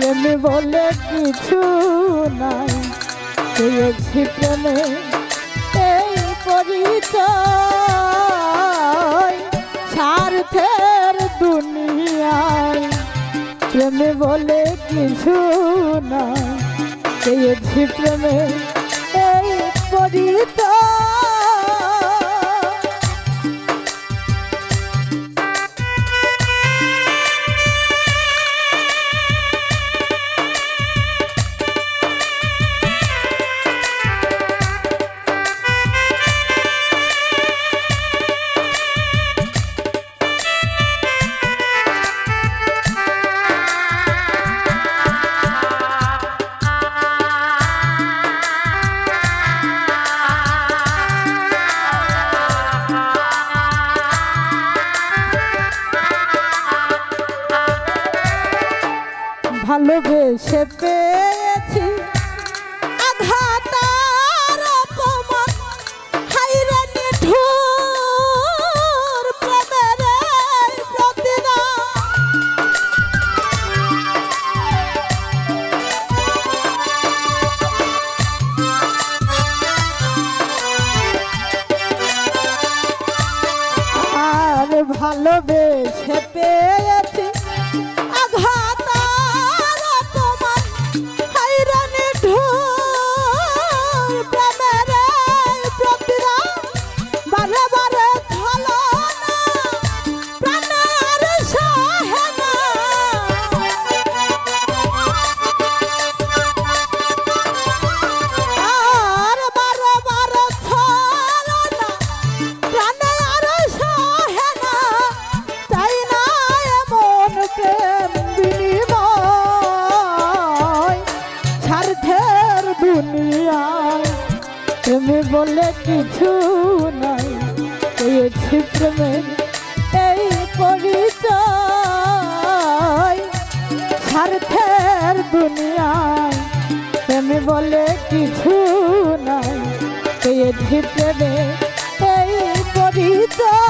প্রেম বলে কিছু নাই। পেয়েছি প্রেমে এই পরিচয়। স্বার্থের দুনিয়ায় প্রেম বলে কিছু নাই। পেয়েছি প্রেমে ভালোবেসে পেয়েছি। আঘাত আর অপমান হাইরে নিঠুর প্রেমের এই প্রতিদান। আর ভালোবেসে পেয়েছি বলে কিছু নাই। পেয়েছি প্রেমের এই পরিচয় দুনিয়ায়। প্রেমে বলে কিছু নাই। পেয়েছি প্রেমের এই পরিচয়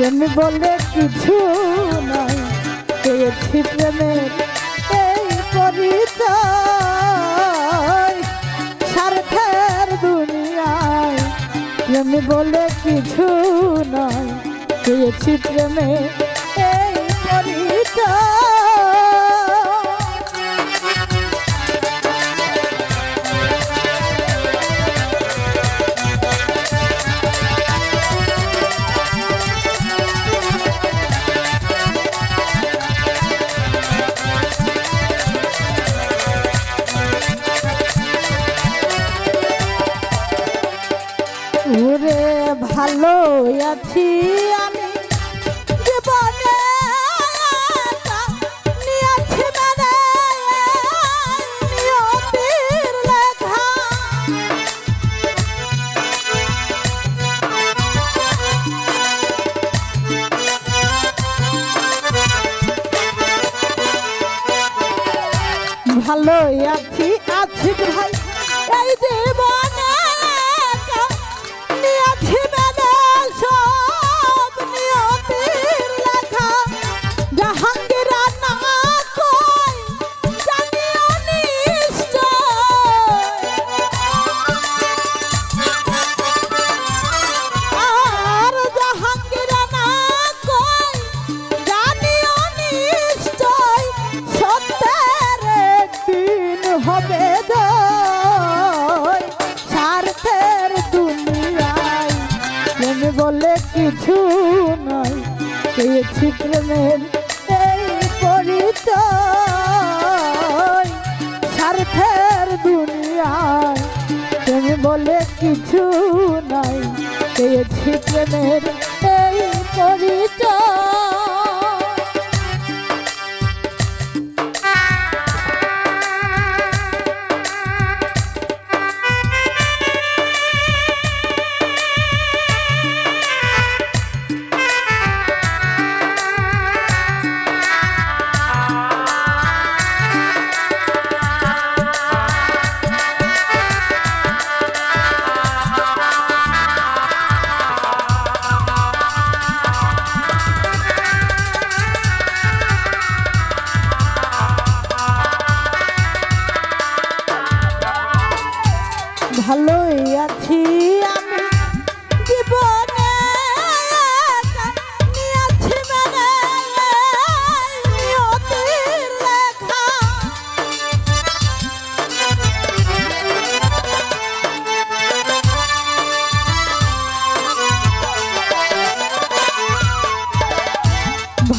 প্রেম বলে কিছু নাই পেয়েছি প্রেমের এই পরিচয়। দুনিয়ায় প্রেম বলে কিছু নাই পেয়েছি প্রেমের আছি আমি জীবনে নিয়েছি মানে আছি আছি ভাই এই দিন পেয়েছি প্রেমের এই পরিচয়। স্বার্থের দুনিয়ায় তুমি বলে কিছু নাই। পেয়েছি প্রেমের এই পরিচয়।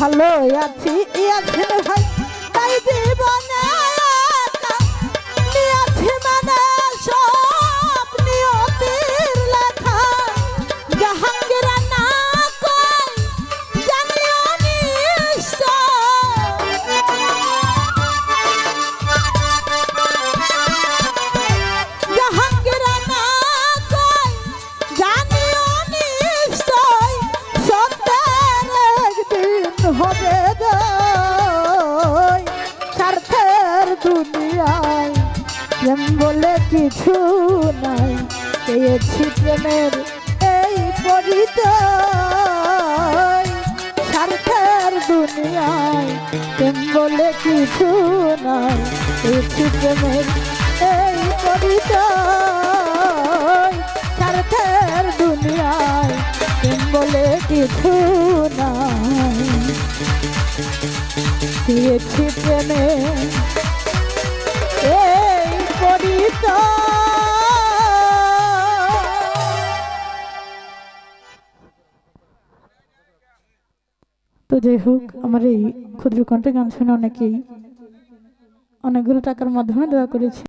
ভালোই আছি ইয়াছে ভাই। দুনিয়ায়। প্রেম বলে কিছু নাই, পেয়েছি প্রেমের এই পরিচয়। স্বার্থের দুনিয়ায় প্রেম বলে কিছু নাই, পেয়েছি প্রেমের এই পরিচয়। স্বার্থের দুনিয়ায় প্রেম বলে কিছু নাই, পেয়েছি প্রেমের তো যাই হোক, আমার এই ক্ষুদ্র কণ্ঠে গান শুনে অনেকেই অনেকগুলো টাকার মাধ্যমে দেওয়া করেছে।